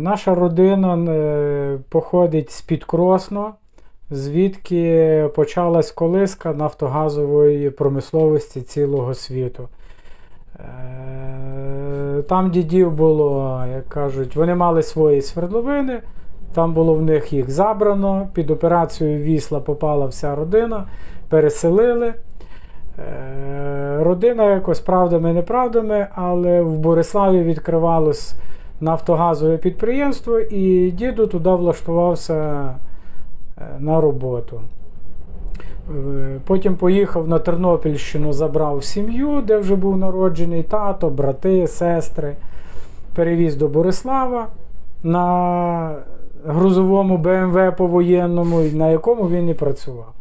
Наша родина е, походить з-під Кросно, звідки почалась колиска нафтогазової промисловості цілого світу. Е, Там дідів було, як кажуть, вони мали свої свердловини, там було в них їх забрано. Під операцією Вісла попала вся родина, переселили. Е, Родина якось правдами, неправдами, але в Бориславі відкривалось нафтогазове підприємство, і діду туди влаштувався е, на роботу. Е, Потім поїхав на Тернопільщину, забрав сім'ю, де вже був народжений тато, брати, сестри. Перевіз до Борислава на грузовому БМВ повоєнному, на якому він і працював.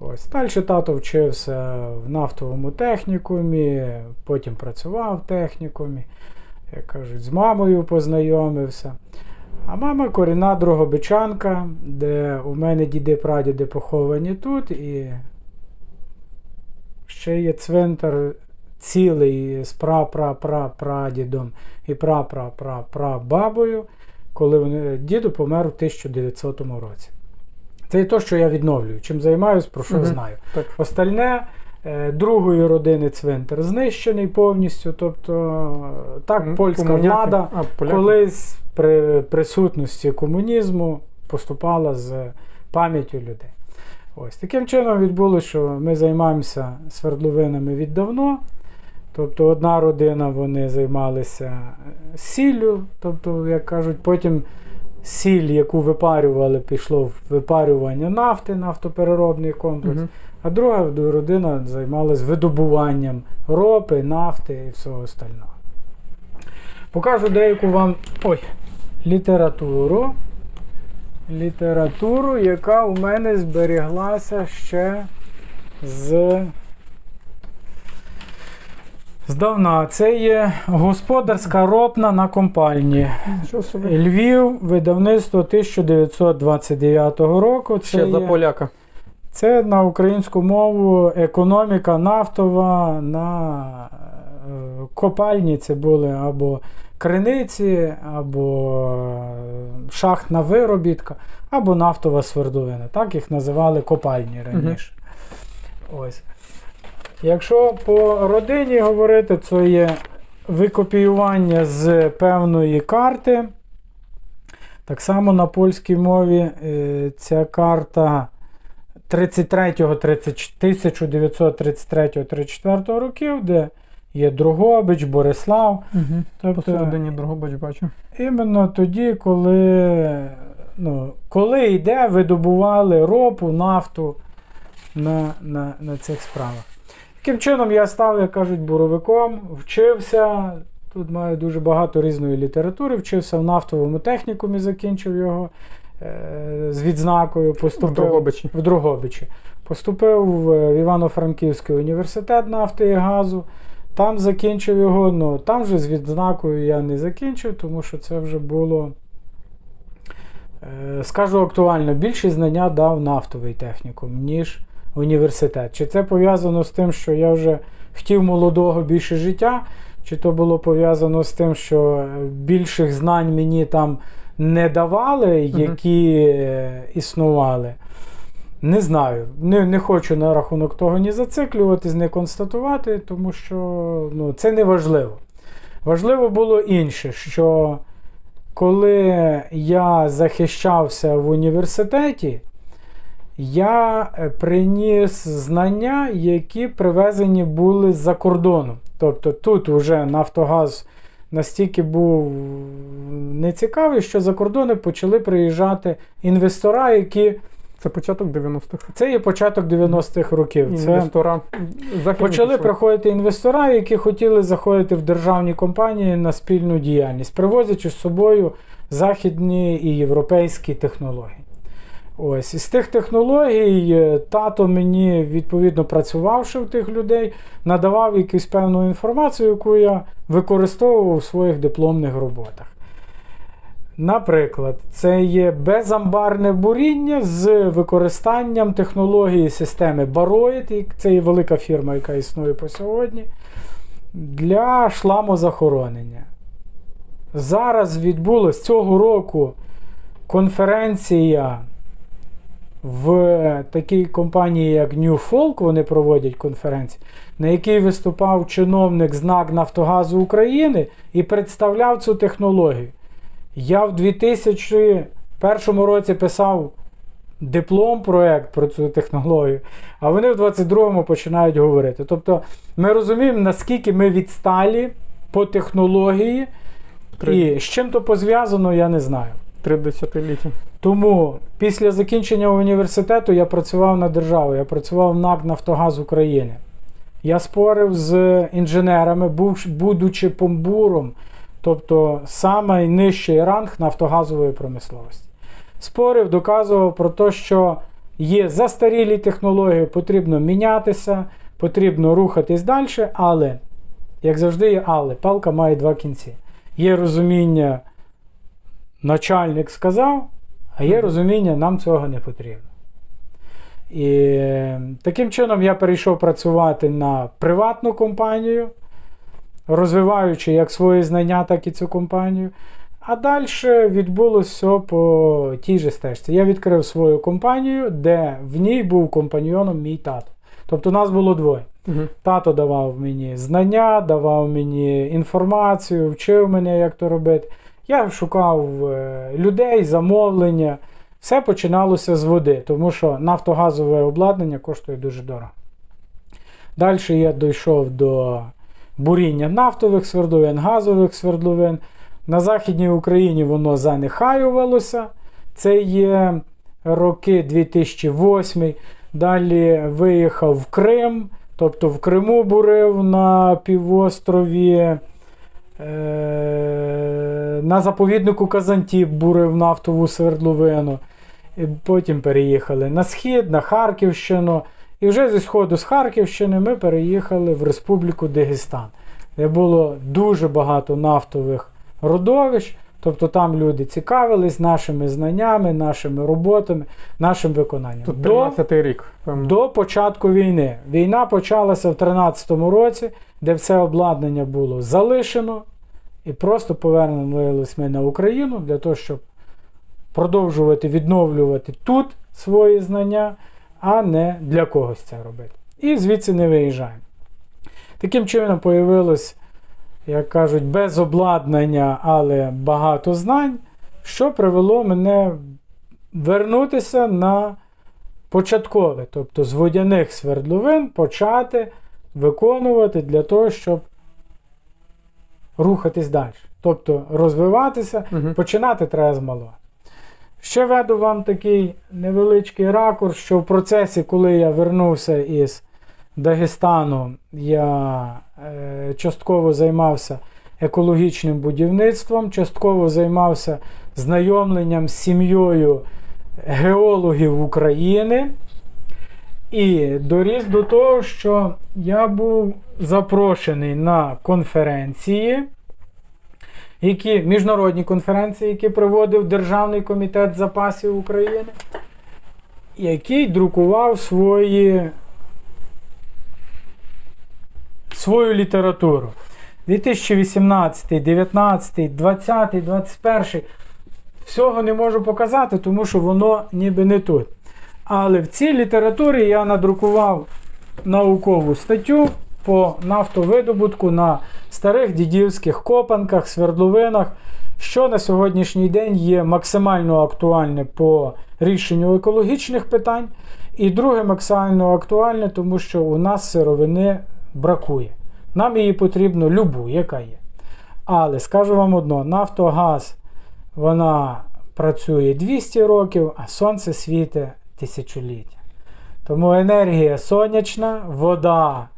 Ось. Далі тато вчився в нафтовому технікумі, потім працював в технікумі, як кажуть, з мамою познайомився. А мама корінна Дрогобичанка, де у мене діди прадіди поховані тут, і ще є цвинтар цілий з пра-пра-пра-прадідом і пра-пра-пра-пра-бабою, коли вони, діду помер у 1900 році. Це і те, що я відновлюю. Чим займаюсь, про що Мгм. знаю. Так. Остальне другої родини цвинтар знищений повністю. Тобто, е, так, польська влада А, колись при присутності комунізму поступала з пам'яттю людей. Ось таким чином відбулося, що ми займаємося свердловинами віддавно. Тобто одна родина вони займалися е, сіллю, тобто, як кажуть, потім сіль, яку випарювали, пішло в випарювання нафти, нафтопереробний комплекс. Мгм. А друга родина займалась видобуванням ропи, нафти і всього остального. Покажу деяку вам ой, літературу. Літературу, яка у мене зберіглася ще з. Здавна. Це є господарська ропна на компальні. Львів, видавництво 1929 року. Це Ще за поляка. Це на українську мову економіка нафтова на е, копальні. Це були або криниці, або е, шахтна виробітка, або нафтова свердловина. Так їх називали копальні раніше. Ось. Якщо по родині говорити, це є викопіювання з певної карти. Так само на польській мові е, ця карта 1933-34 років, де є Другобич, Борислав. Угу. Тобто, Посередині Дрогобич бачу. іменно тоді, коли, ну, коли йде, видобували ропу, нафту на, на, на цих справах. Таким чином я став, як кажуть, буровиком, вчився. Тут маю дуже багато різної літератури, вчився в нафтовому технікумі, закінчив його з відзнакою. В Поступив Дрогобичі. в Дрогобичі. Поступив в Івано-Франківський університет нафти і газу. Там закінчив його, ну там вже з відзнакою я не закінчив, тому що це вже було, е, скажу актуально, більше знання дав нафтовий технікум, ніж університет. Чи це пов'язано з тим, що я вже хотів молодого більше життя, чи то було пов'язано з тим, що е, більших знань мені там не давали, які е, існували. Не знаю. Не, не хочу на рахунок того ні зациклюватись, не констатувати, тому що ну, це не важливо. Важливо було інше, що коли я захищався в університеті, я е, приніс знання, які привезені були з-за кордону. Тобто тут вже Нафтогаз настільки був нецікавий, що за кордони почали приїжджати інвестора, які Це початок 90-х. це є початок 90-х років. Це Інвестора. почали приходити інвестора, які хотіли заходити в державні компанії на спільну діяльність, привозячи з собою західні і європейські технології. Ось із тих технологій е, тато мені, відповідно, працювавши в тих людей, надавав якусь певну інформацію, яку я використовував у своїх дипломних роботах. Наприклад, це є безамбарне буріння з використанням технології системи Baroid, це є велика фірма, яка існує по сьогодні, для шламозахоронення. зараз відбулась цього року конференція в такій компанії, як New Folk, вони проводять конференцію, на якій виступав чиновник з НАК Нафтогазу України і представляв цю технологію. Я в 2001 році писав диплом проект про цю технологію, а вони в 22-му починають говорити. Тобто ми розуміємо, наскільки ми відсталі по технології, і з чим то пов'язано, я не знаю. Три десятиліття. Тому після закінчення університету я працював на державу, я працював в НАК Нафтогаз України. Я спорив з інженерами, будучи помбуром, тобто найнижчий ранг нафтогазової промисловості. Спорив, доказував про те, що є застарілі технології, потрібно мінятися, потрібно рухатись далі, але, як завжди, є але, палка має два кінці. Є розуміння, начальник сказав, а є розуміння, нам цього не потрібно. І таким чином я перейшов працювати на приватну компанію, розвиваючи як свої знання, так і цю компанію. А далі відбулося все по тій же стежці. Я відкрив свою компанію, де в ній був компаньйоном мій тато. Тобто нас було двоє. Угу. Тато давав мені знання, давав мені інформацію, вчив мене, як то робити. Я шукав е, людей, замовлення. Все починалося з води, тому що нафтогазове обладнання коштує дуже дорого. Далі я дійшов до буріння нафтових свердловин, газових свердловин. На Західній Україні воно занехаювалося. Це є роки 2008. Далі виїхав в Крим, тобто в Криму бурив на півострові. Е, На заповіднику Казантіп бурив нафтову свердловину. І потім переїхали на схід, на Харківщину. І вже зі сходу з Харківщини ми переїхали в Республіку Дагестан, де було дуже багато нафтових родовищ. Тобто там люди цікавились нашими знаннями, нашими роботами, нашим виконанням. Тут 13-й рік, до початку війни. Війна почалася в 2013 році, де все обладнання було залишено, і просто повернулись ми на Україну для того, щоб продовжувати відновлювати тут свої знання, а не для когось це робити. І звідси не виїжджаємо. Таким чином появилось, як кажуть, без обладнання, але багато знань, що привело мене вернутися на початкове, тобто з водяних свердловин почати виконувати для того, щоб рухатись далі. Тобто розвиватися, Мгм. починати треба з малого. Ще веду вам такий невеличкий ракурс, що в процесі, коли я вернувся із Дагестану, я е, частково займався екологічним будівництвом, частково займався знайомленням з сім'єю геологів України. І доріс до того, що я був запрошений на конференції, які, міжнародні конференції, які проводив Державний комітет запасів України, який друкував свої, свою літературу. 2018, 19, 20, 21. Всього не можу показати, тому що воно ніби не тут. Але в цій літературі я надрукував наукову статтю по нафтовидобутку на старих дідівських копанках, свердловинах, що на сьогоднішній день є максимально актуальне по рішенню екологічних питань. І друге, максимально актуальне, тому що у нас сировини бракує. Нам її потрібно любу, яка є. Але скажу вам одно: Нафтогаз вона працює 200 років, а сонце світить тисячоліття. Тому енергія сонячна, вода,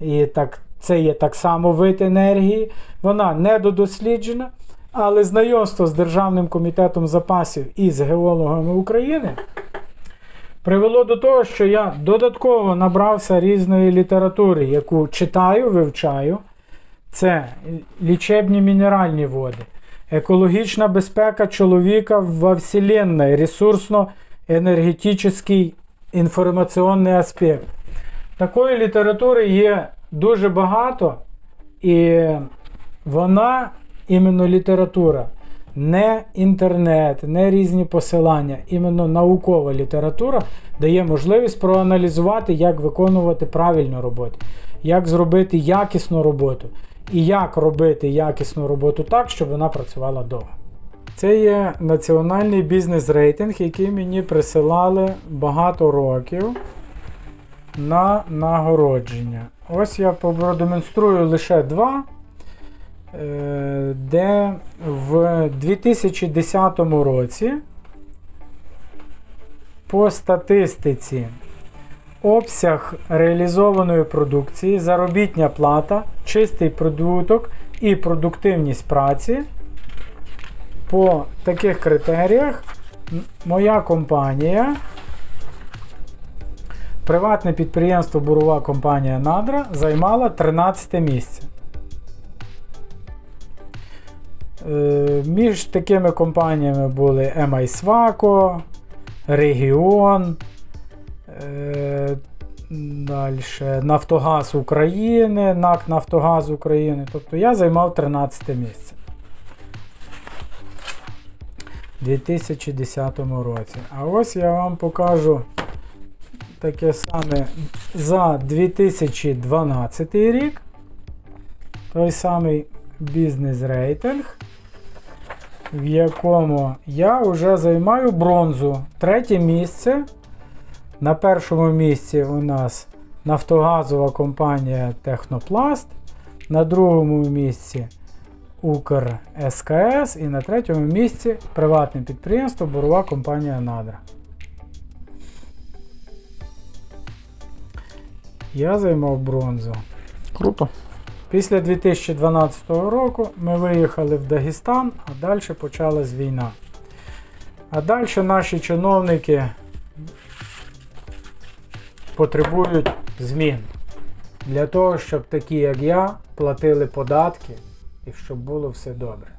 і так, це є так само вид енергії, вона недодосліджена, але знайомство з Державним комітетом запасів і з геологами України привело до того, що я додатково набрався різної літератури, яку читаю, вивчаю. Це лічебні мінеральні води, екологічна безпека чоловіка во Вселенной, ресурсно-енергетичний інформаційний аспект. Такої літератури є дуже багато, і вона іменно література. Не інтернет, не різні посилання, іменно наукова література дає можливість проаналізувати, як виконувати правильну роботу, як зробити якісну роботу і як робити якісну роботу так, щоб вона працювала довго. Це є національний бізнес-рейтинг, який мені присилали багато років на нагородження. Ось я продемонструю лише два, е, де в 2010 році по статистиці обсяг реалізованої продукції, заробітня плата, чистий продукток і продуктивність праці. По таких критеріях моя компанія, приватне підприємство Бурова компанія Надра займала 13 місце. Е, Між такими компаніями були MI Регіон, е, далі Нафтогаз України, НАК Нафтогаз України. Тобто я займав 13 місце. У 2010 році. А ось я вам покажу таке саме за 2012 рік. Той самий бізнес-рейтинг, в якому я вже займаю бронзу. Третє місце. На першому місці у нас нафтогазова компанія Технопласт. На другому місці Укр СКС і на третьому місці приватне підприємство Бурова компанія Надра. Я займав бронзу. Круто. Після 2012 року ми виїхали в Дагестан, а далі почалась війна. А далі наші чиновники потребують змін для того, щоб такі, як я, платили податки і щоб було все добре.